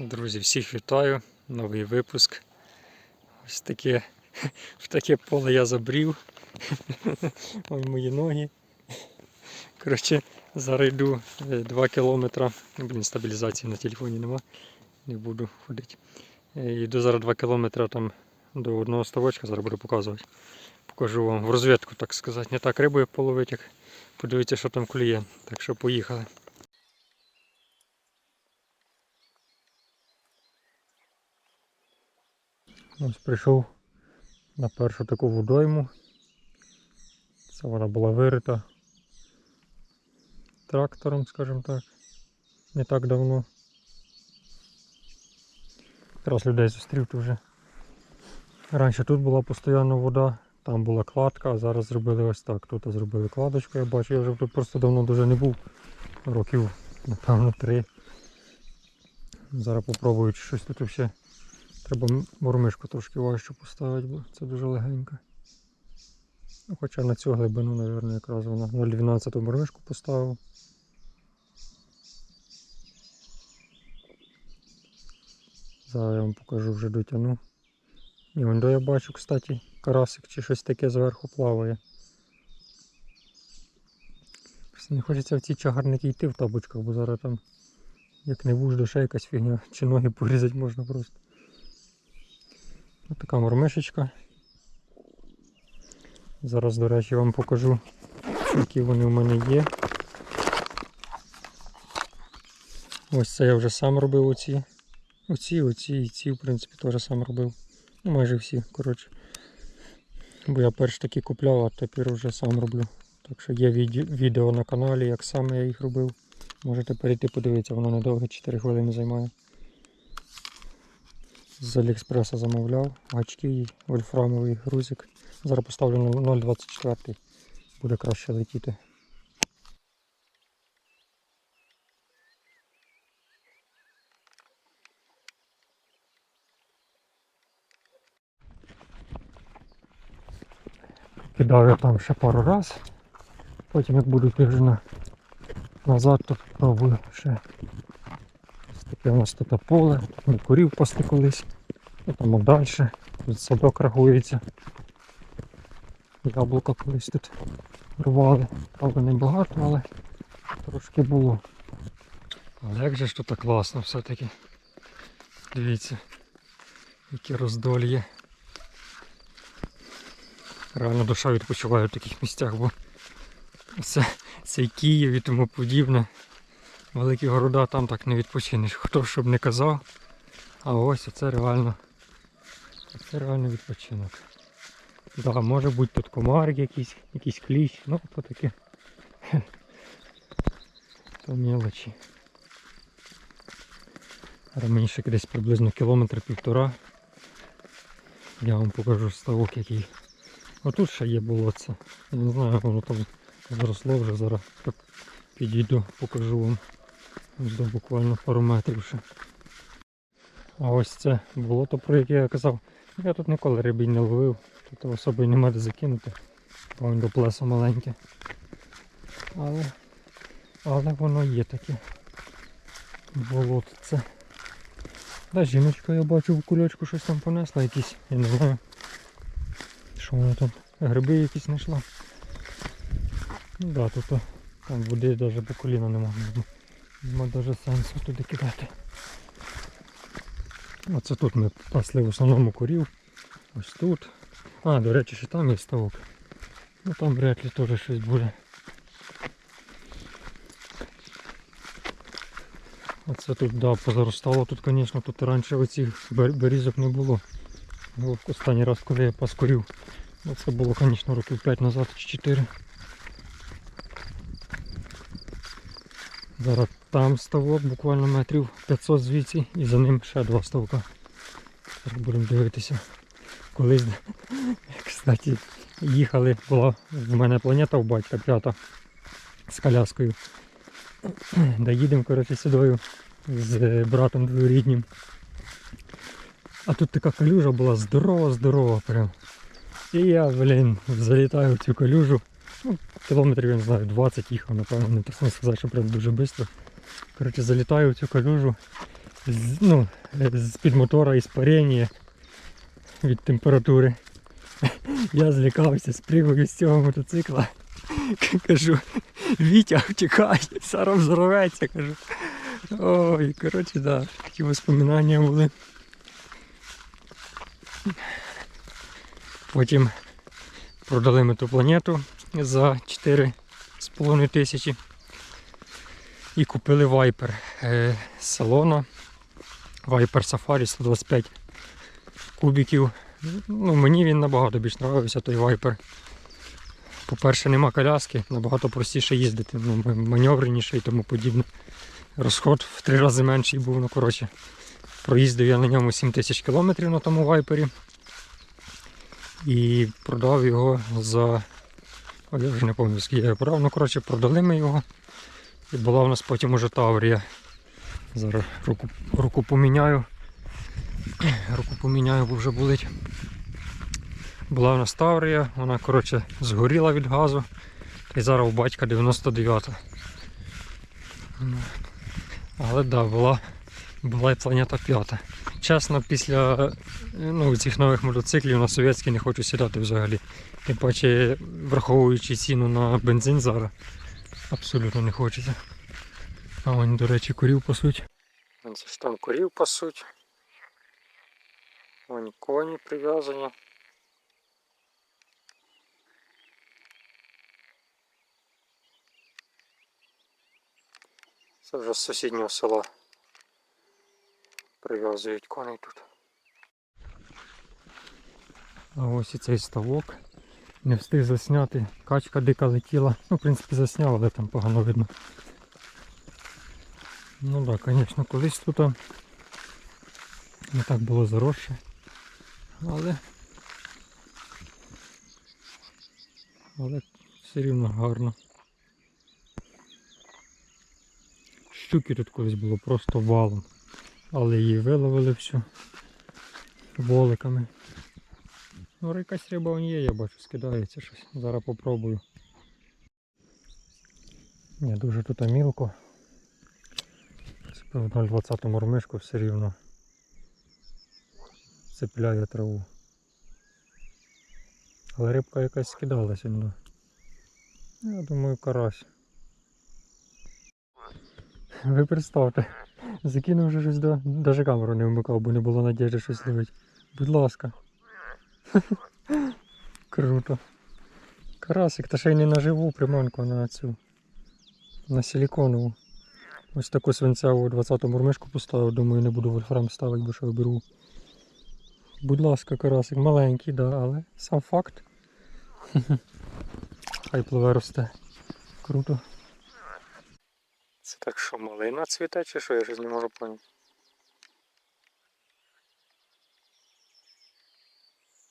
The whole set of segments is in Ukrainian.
Друзі, всіх вітаю. Новий випуск. Ось таке, в таке поле я забрів. Ой, мої ноги. Коротше, зараз йду 2 кілометри. Ну, Блін, стабілізації на телефоні нема. Не буду ходити. Е, Йду зараз 2 кілометри там до одного ставочка, зараз буду показувати. Покажу вам в розвідку, так сказати. Не так рибу половити, як подивіться, що там клює. Так що поїхали. Ось прийшов на першу таку водойму. Це вона була вирита трактором, скажімо так, не так давно. Якраз людей зустрів тут вже. Раніше тут була постійно вода, там була кладка, а зараз зробили ось так. Тут зробили кладочку, я бачу, я вже тут просто давно дуже не був. Років, напевно, три. Зараз попробую щось тут ще. Треба мормишку трошки важче поставити, бо це дуже легенько. Ну, хоча на цю глибину, мабуть, якраз вона 0,12 мормишку поставив. Зараз я вам покажу вже дотягну. І вон до я бачу, кстати, карасик чи щось таке зверху плаває. Просто не хочеться в ці чагарники йти в табочках, бо зараз там як не вуж душа якась фігня, чи ноги порізати можна просто. Ось така мормишечка. Зараз, до речі, вам покажу, які вони в мене є. Ось це я вже сам робив оці. Оці, оці і ці, в принципі, теж сам робив. Ну, майже всі, коротше. Бо я перш такі купляв, а тепер вже сам роблю. Так що є відео, на каналі, як саме я їх робив. Можете перейти подивитися, воно недовго 4 хвилини займає. З Аліекспреса замовляв, гачки вольфрамовий грузик. Зараз поставлю на 0,24. Буде краще летіти. Кидав там ще пару раз. Потім як буду на... назад, то спробую ще. Ось таке у нас тут поле, ми курів пасти колись. І далі. Садок рахується. Яблука колись тут рвали. Правда не багато, але трошки було. Але як же ж тут класно все-таки. Дивіться, які роздолі Реально душа відпочиває в таких місцях, бо це, цей Київ і тому подібне. Великі города там так не відпочинеш. Хто щоб не казав. А ось це реально. Це реально відпочинок. Да, може бути тут комарик якийсь, якийсь кліщ, ну то таке. То мелочі. Раніше десь приблизно кілометр півтора. Я вам покажу ставок який. Отут ще є болотце. Я не знаю, воно там зросло вже зараз. Так підійду, покажу вам. До буквально пару метрів ще. А ось це болото, про яке я казав. Я тут ніколи рибінь не ловив. Тут особо й нема де закинути. Вон до плесо маленьке. Але, але воно є таке. Болотце. Да, жіночка я бачу в кульочку щось там понесла якісь, я не знаю. Що вона там? Гриби якісь знайшла. Ну да, тут там води навіть по коліна нема. Нема навіть сенсу туди кидати. Оце тут ми пасли в основному курів. Ось тут. А, до речі, ще там є ставок. Ну там вряд ли теж щось буде. Оце тут, да, позаростало тут, звісно, тут раніше оцих берізок не було. Ну, Останній раз, коли я пас курів, ну, це було, звісно, років 5 назад чи 4. Зараз там ставок, буквально метрів 500 звідси і за ним ще два ставка. Зараз будемо дивитися. Колись, кстати, їхали, була в мене планета у батька п'ята з коляскою. Доїдемо, коротше, сюди з братом двоюріднім. А тут така калюжа була здорова, здорова прям. І я, блін, залітаю в цю калюжу. Ну, кілометрів, я не знаю, 20 їхав, напевно, не точно сказати, що прям дуже швидко. Коротше, залітаю в цю калюжу. З, ну, з-під мотора іспарення від температури. Я злякався, спригую з цього мотоцикла. Кажу, Вітя, втікай, зараз взорветься, кажу. Ой, коротше, да, такі воспоминання були. Потім продали ми ту планету за 4,5 тисячі. І купили вайпер е, з салону. Вайпер Safari 125 кубиків. Ну, мені він набагато більш подобався той вайпер. По-перше, нема коляски, набагато простіше їздити, ну, маневреніше і тому подібне. Розход в три рази менший був, ну коротше. Проїздив я на ньому 7 тисяч кілометрів на тому вайпері. І продав його за. О, я вже не пам'ятаю, скільки я його продав. Ну, коротше, продали ми його. І була в нас потім уже Таврія. Зараз руку, руку поміняю. Руку поміняю, бо вже болить. Була в нас Таврія, вона коротше згоріла від газу. Й зараз у батька 99. Ну, Але так, да, була, була і планета 5. Чесно, після ну, цих нових мотоциклів на совєтські не хочу сідати взагалі. Тим паче, враховуючи ціну на бензин зараз, абсолютно не хочеться. А вон, до речі, корів пасуть. Це ж там корів пасуть. Вон коні прив'язані. Це вже з сусіднього села. Прив'язують коней тут. А ось і цей ставок. Не встиг засняти. Качка дика летіла. Ну, в принципі, засняв, але там погано видно. Ну так, да, звісно, колись тут не так було заросше. Але. Але все рівно гарно. Щуки тут колись було просто валом. Але її виловили всю воликами. Ну, якась риба вон є, я бачу, скидається щось. Зараз попробую. Ні, дуже тут мілко. В 0,20 мормишку все рівно цепляє траву. Але рибка якась скидалася. Ну. Я думаю, карась. Ви представте, закинув вже щось до. Даже камеру не вмикав, бо не було надіжди щось ловить. Будь ласка. Круто. Карасик, та ще й не на живу приманку, а на цю. На силіконову. Ось таку свинцеву 20-ту мурмишку поставив, думаю, не буду вольфрам ставити, бо що виберу. Будь ласка, карасик, маленький, да, але сам факт. Хай пливе росте. Круто. Це так що, малина цвіте чи що? Я щось не можу поняти.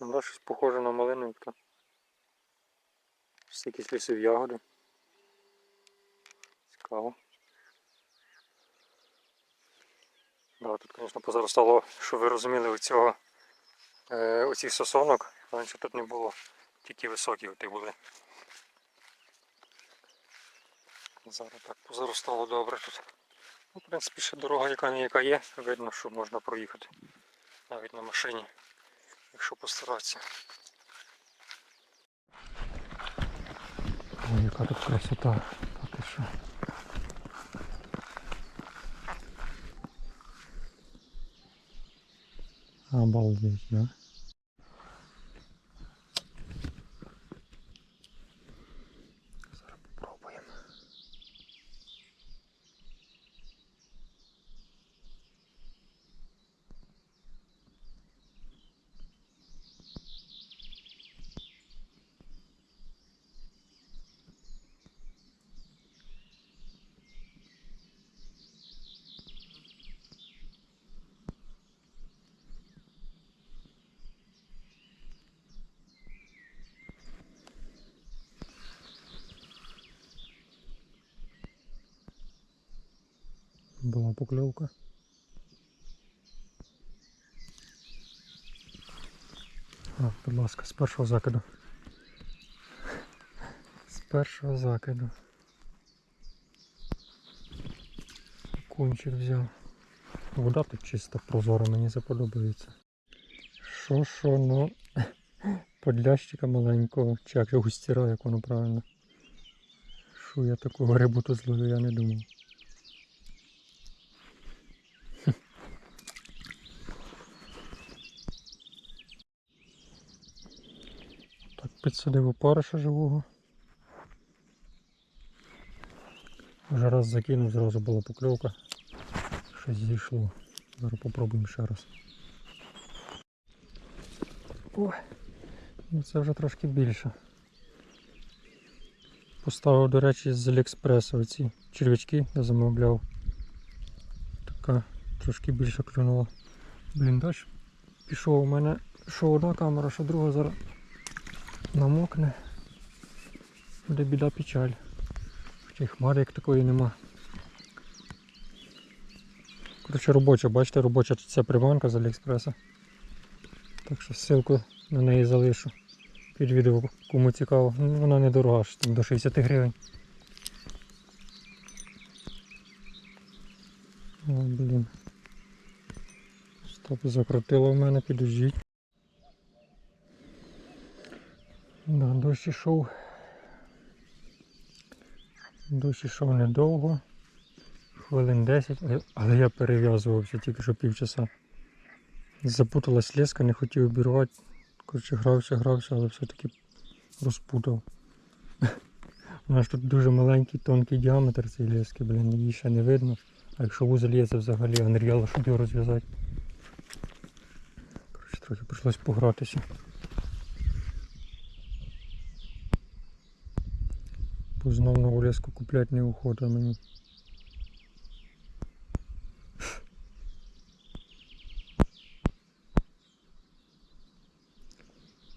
Ну, да, щось похоже на малину як-то. Щось якісь лісові ягоди. Цікаво. Да, тут, звісно, позаростало, що ви розуміли, у цього е, оцих сосонок. Раніше тут не було, тільки високі оті були. Зараз так позаростало добре тут. Ну, в принципі, ще дорога яка не яка є, видно, що можна проїхати. Навіть на машині, якщо постаратися. Ой, яка тут красота. Та ти що. Обалдеть, да? Була покльовка. А, будь ласка, з першого закиду. З першого закиду. Кунчик взяв. Вода тут чиста прозора, мені це подобається. Що, що, ну. Подлящика маленького. Чи як же густіра, як воно правильно. Що я такого рибу тут зловив, я не думав. Так, підсадив опариша живого. Вже раз закинув, зразу була покльовка. Щось зійшло. Зараз попробуємо ще раз. Ой, ну це вже трошки більше. Поставив, до речі, з Аліекспресу оці червячки я замовляв. Така трошки більше клюнула. Блін, дощ пішов у мене що одна камера, що друга зараз намокне. Буде біда печаль. Хоча й хмари як такої нема. Коротше робоча, бачите, робоча ця приманка з Аліекспреса. Так що ссылку на неї залишу під відео, кому цікаво. Ну, Вона недорога, ж там до 60 гривень. О, блін. Стоп, закрутило в мене, підождіть. Да, дощ ішов. Дощ ішов недовго. Хвилин 10, але- я перев'язувався тільки що півчаса. Запуталась леска, не хотів обірвати. Коротше, грався, грався, але все-таки розпутав. У нас тут дуже маленький тонкий діаметр цієї лески, блін, її ще не видно. А якщо вузол є, це взагалі Unreal, щоб його розв'язати. Коротше, трохи прийшлось погратися. Бо знов нову леску купляти не охота мені.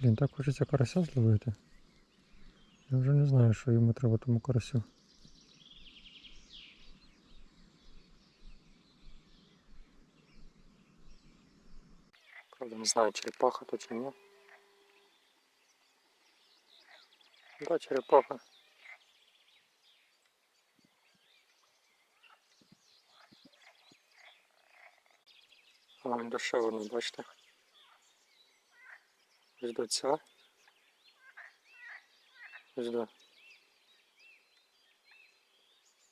Блін, так хочеться карася зловити. Я вже не знаю, що йому треба тому карасю. Правда, не знаю, черепаха то чи ні. Да, черепаха. А, він ще одну, бачите? Ось до ця. Ось до.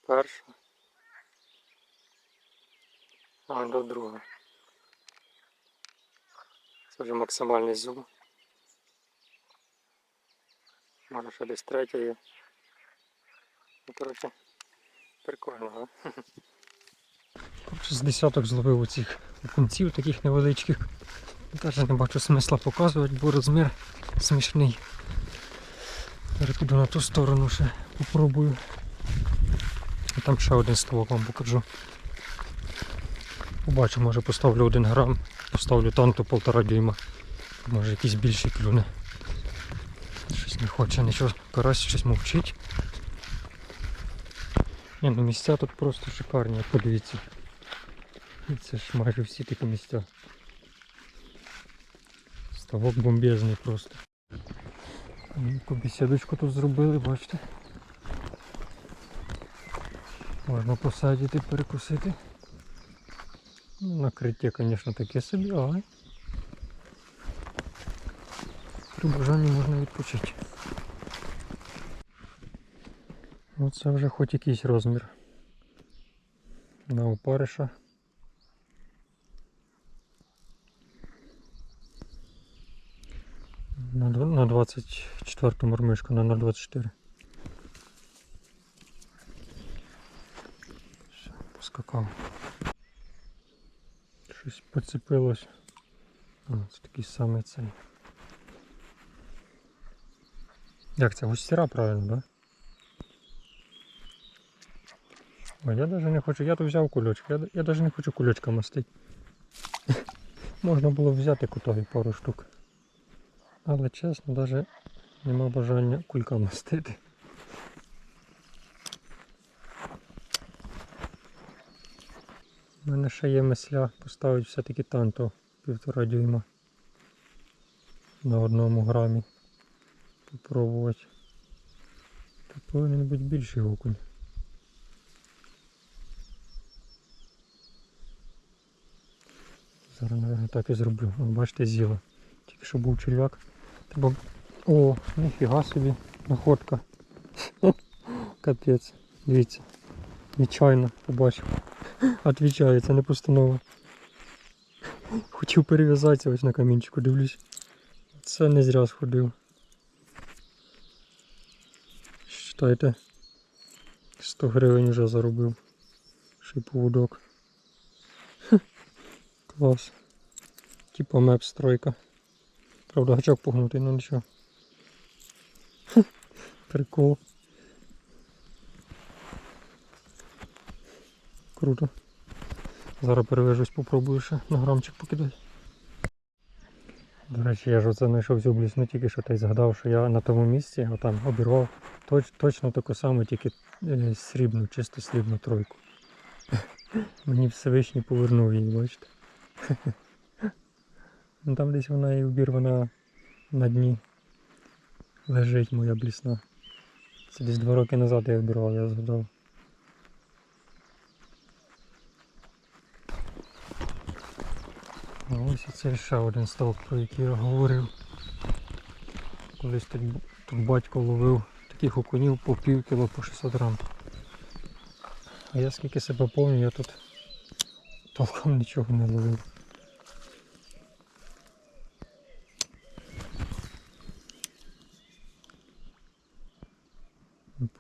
Перша. А до друга. Це вже максимальний зум. Може ще десь третя є. Ну, коротше, прикольно, а? З десяток зловив оцих окунців таких невеличких. Теж не бачу смисла показувати, бо розмір смішний. Зараз піду на ту сторону ще попробую. І там ще один ставок вам покажу. Побачу, може поставлю один грам, поставлю танту полтора дюйма. Може якийсь більший клюне. Щось не хоче, нічого, карась щось мовчить. Ні, ну місця тут просто шикарні, подивіться. Це ж майже всі такі місця. Ставок бомбезний просто. Яку бесідочку тут зробили, бачите. Можна посадити, перекусити. Ну, накриття, звісно, таке собі, але при бажанні можна відпочити. Оце вже хоч якийсь розмір. На опариша. На, дв- на 24 мормишка, на 0,24. Все, поскакав. Щось поцепилось. А, це такий самий цей. Як це? Густіра правильно, так? Да? Ой, я навіть не хочу, я то взяв кульочок, я, я навіть не хочу кульочка мастити. Можна було взяти кутові пару штук. Але чесно, навіть нема бажання кулька мастити. У мене ще є мисля поставити все-таки танто півтора дюйма на одному грамі. Попробувати. Та повинен бути більший окунь. Зараз, мабуть, так і зроблю. Бачите, з'їла. Тільки що був черв'як. Треба... О, ніфіга собі, находка. Капець. Дивіться. Нечайно побачив. Отвічаю, це не постанова. Хотів перев'язатися ось на камінчику, дивлюсь. Це не зря сходив. Считайте. 100 гривень вже заробив. Ще й поводок. Клас. Типа меп стройка. Правда, гачок погнутий, ну нічого. Прикол. Круто. Зараз перевяжусь, попробую ще на грамчик покидати. До речі, я ж оце знайшов цю блісну тільки що та й згадав, що я на тому місці отам обірвав точ, точно таку саму, тільки е, срібну, чисто срібну тройку. Мені Всевишній повернув її, бачите. Ну там десь вона і обірвана на дні. Лежить моя блісна. Це десь два роки назад я обірвав, я згадав. Ось це ще один ставок, про який я говорив. Колись тут, тут батько ловив таких окунів по пів кіло по 600 грам. А я скільки себе пам'ятаю, я тут толком нічого не ловив.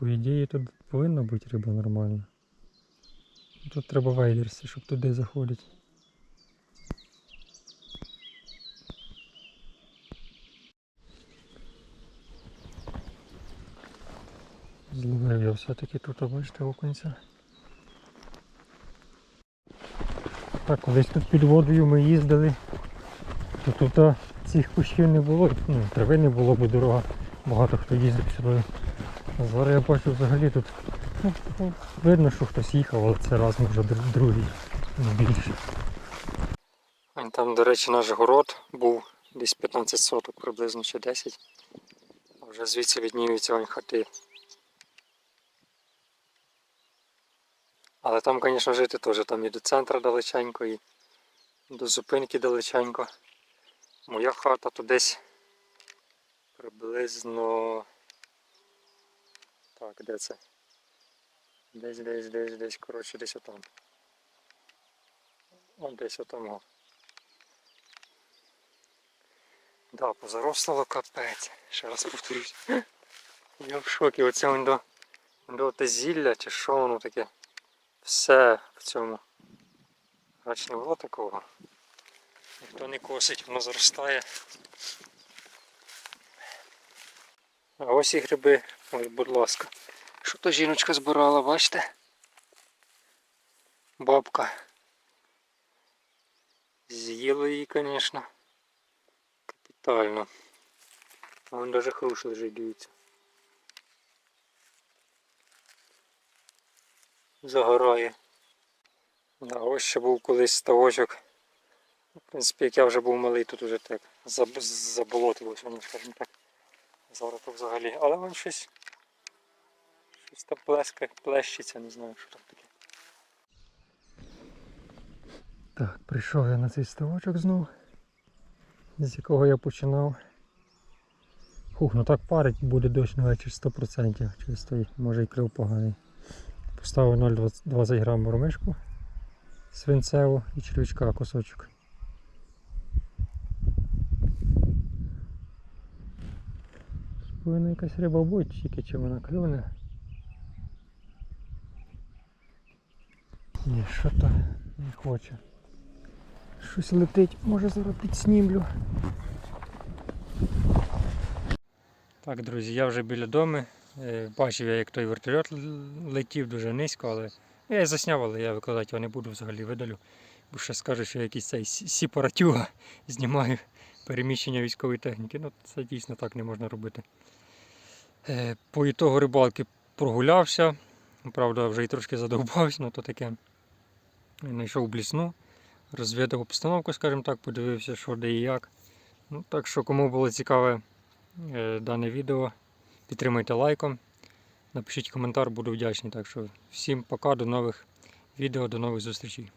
По ідеї тут повинна бути риба нормальна. Тут треба вейдерси, щоб туди заходити. Зловив я все-таки тут, бачите, окунця. Так, колись тут під водою ми їздили, то тут цих кущів не було, ну, трави не було, бо дорога, багато хто їздив сюди. Зараз я бачу взагалі тут видно, що хтось їхав, але це раз вже другий більше. Там, до речі, наш город був десь 15 соток приблизно чи 10. А вже звідси відніються вон хати. Але там, звісно, жити теж там і до центру далеченько, і до зупинки далеченько. Моя хата то десь приблизно. Так, де це? Десь, десь, десь, десь, коротше, десь отам. О, десь отам. Да, позаросло капець. Ще раз повторюсь. Я в шокі. Оце до, до те зілля чи що воно таке. Все в цьому. Рач не було такого. Ніхто не косить, воно заростає. А ось і гриби. Ой, будь ласка. Що то жіночка збирала, бачите? Бабка. З'їла її, звісно. Капітально. А Вон навіть хрущ лежить, дивіться. Загорає. А ось ще був колись ставочок. В принципі, як я вже був малий, тут уже так заб- заболотилося, ну, скажімо так. Зараз то взагалі. Але вон щось. Щось там плескає, плещеться, не знаю, що там таке. Так, прийшов я на цей ставочок знов, з якого я починав. Хух, ну так парить буде дощ на вечір 100%. Через може і крив поганий. Поставив 0,20 грам ромишку свинцеву і червячка кусочок. Повинна якась риба бути, тільки чи вона клюне. Ні, що то не хоче. Щось летить, може зараз підснімлю. Так, друзі, я вже біля дому. Е, Бачив я, як той вертольот летів дуже низько, але я засняв, але я викладати його не буду взагалі видалю. Бо ще скажу, що я якийсь цей сі- сіпаратюга знімаю переміщення військової техніки. Ну це дійсно так не можна робити. Е, По ітогу рибалки прогулявся. Правда, вже і трошки задовбався, ну то таке. знайшов блісну, розвідав обстановку, скажімо так, подивився, що де і як. Ну, так що, кому було цікаве е, дане відео, підтримуйте лайком, напишіть коментар, буду вдячний. Так що всім пока, до нових відео, до нових зустрічей.